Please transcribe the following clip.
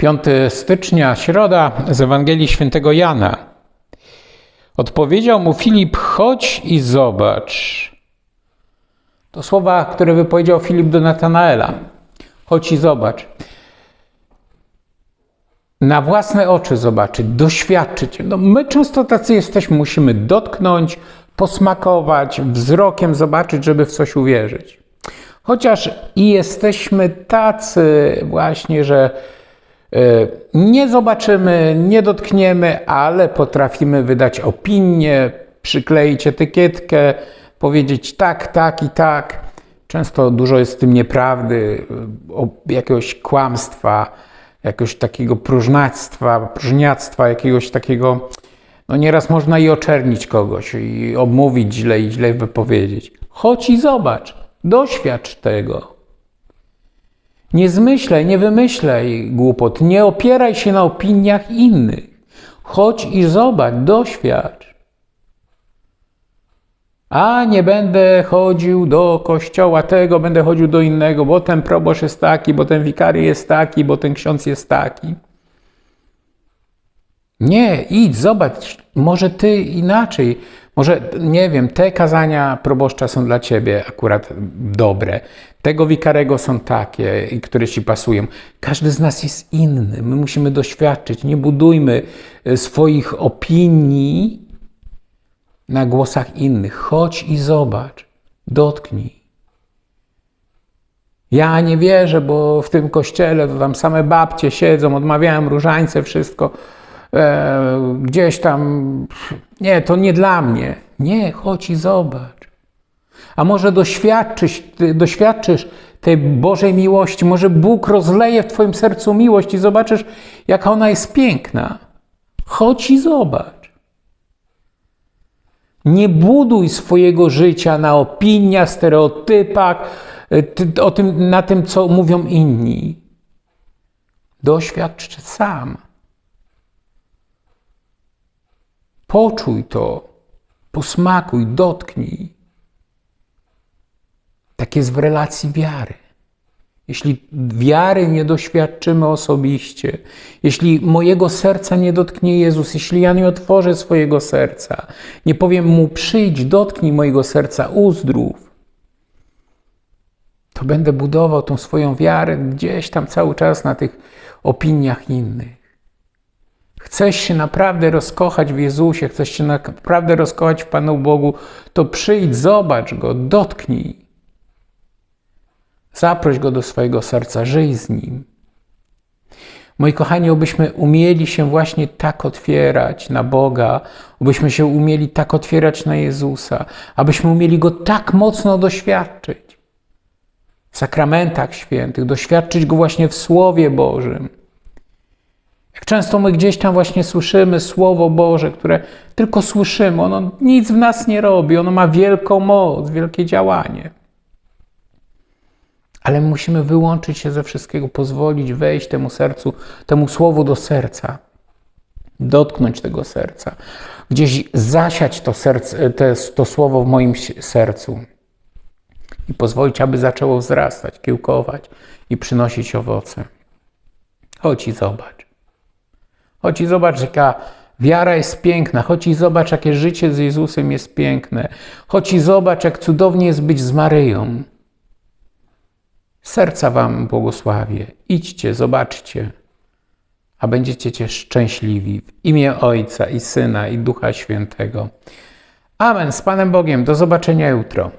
5 stycznia, środa z Ewangelii Świętego Jana. Odpowiedział mu Filip: Chodź i zobacz. To słowa, które wypowiedział Filip do Natanaela. Chodź i zobacz. Na własne oczy zobaczyć, doświadczyć. No, my często tacy jesteśmy, musimy dotknąć, posmakować, wzrokiem zobaczyć, żeby w coś uwierzyć. Chociaż i jesteśmy tacy właśnie, że nie zobaczymy, nie dotkniemy, ale potrafimy wydać opinię, przykleić etykietkę, powiedzieć tak, tak i tak. Często dużo jest w tym nieprawdy, jakiegoś kłamstwa, jakiegoś takiego próżnactwa, próżniactwa, jakiegoś takiego. No nieraz można i oczernić kogoś, i obmówić źle, i źle wypowiedzieć. Chodź i zobacz, doświadcz tego. Nie zmyślaj, nie wymyślaj głupot, nie opieraj się na opiniach innych. Chodź i zobacz, doświadcz. A nie będę chodził do kościoła tego, będę chodził do innego, bo ten proboszcz jest taki, bo ten wikary jest taki, bo ten ksiądz jest taki. Nie, idź, zobacz, może ty inaczej. Może, nie wiem, te kazania proboszcza są dla ciebie akurat dobre, tego wikarego są takie, które ci pasują. Każdy z nas jest inny. My musimy doświadczyć. Nie budujmy e, swoich opinii na głosach innych. Chodź i zobacz, dotknij. Ja nie wierzę, bo w tym kościele tam same babcie siedzą, odmawiałem różańce, wszystko. E, gdzieś tam. Nie, to nie dla mnie. Nie, chodź i zobacz. A może doświadczysz, doświadczysz tej Bożej miłości, może Bóg rozleje w Twoim sercu miłość i zobaczysz, jaka ona jest piękna. Chodź i zobacz. Nie buduj swojego życia na opiniach, stereotypach, y, o tym, na tym, co mówią inni. Doświadcz sam. Poczuj to, posmakuj, dotknij. Tak jest w relacji wiary. Jeśli wiary nie doświadczymy osobiście, jeśli mojego serca nie dotknie Jezus, jeśli ja nie otworzę swojego serca, nie powiem mu przyjdź, dotknij mojego serca, uzdrów, to będę budował tą swoją wiarę gdzieś tam cały czas na tych opiniach innych. Chcesz się naprawdę rozkochać w Jezusie, chcesz się naprawdę rozkochać w Panu Bogu, to przyjdź, zobacz Go, dotknij. Zaproś go do swojego serca, żyj z nim. Moi kochani, obyśmy umieli się właśnie tak otwierać na Boga, abyśmy się umieli tak otwierać na Jezusa, abyśmy umieli Go tak mocno doświadczyć w sakramentach świętych, doświadczyć Go właśnie w Słowie Bożym. Jak często my gdzieś tam właśnie słyszymy Słowo Boże, które tylko słyszymy, ono nic w nas nie robi, ono ma wielką moc, wielkie działanie. Ale musimy wyłączyć się ze wszystkiego, pozwolić wejść temu sercu, temu słowu do serca, dotknąć tego serca, gdzieś zasiać to, serce, to, to słowo w moim sercu i pozwolić, aby zaczęło wzrastać, kiełkować i przynosić owoce. Chodź i zobacz. Chodź i zobacz, jaka wiara jest piękna. Chodź i zobacz, jakie życie z Jezusem jest piękne. Chodź i zobacz, jak cudownie jest być z Maryją. Serca Wam błogosławię. Idźcie, zobaczcie, a będziecie cię szczęśliwi. W imię Ojca i Syna i Ducha Świętego. Amen. Z Panem Bogiem. Do zobaczenia jutro.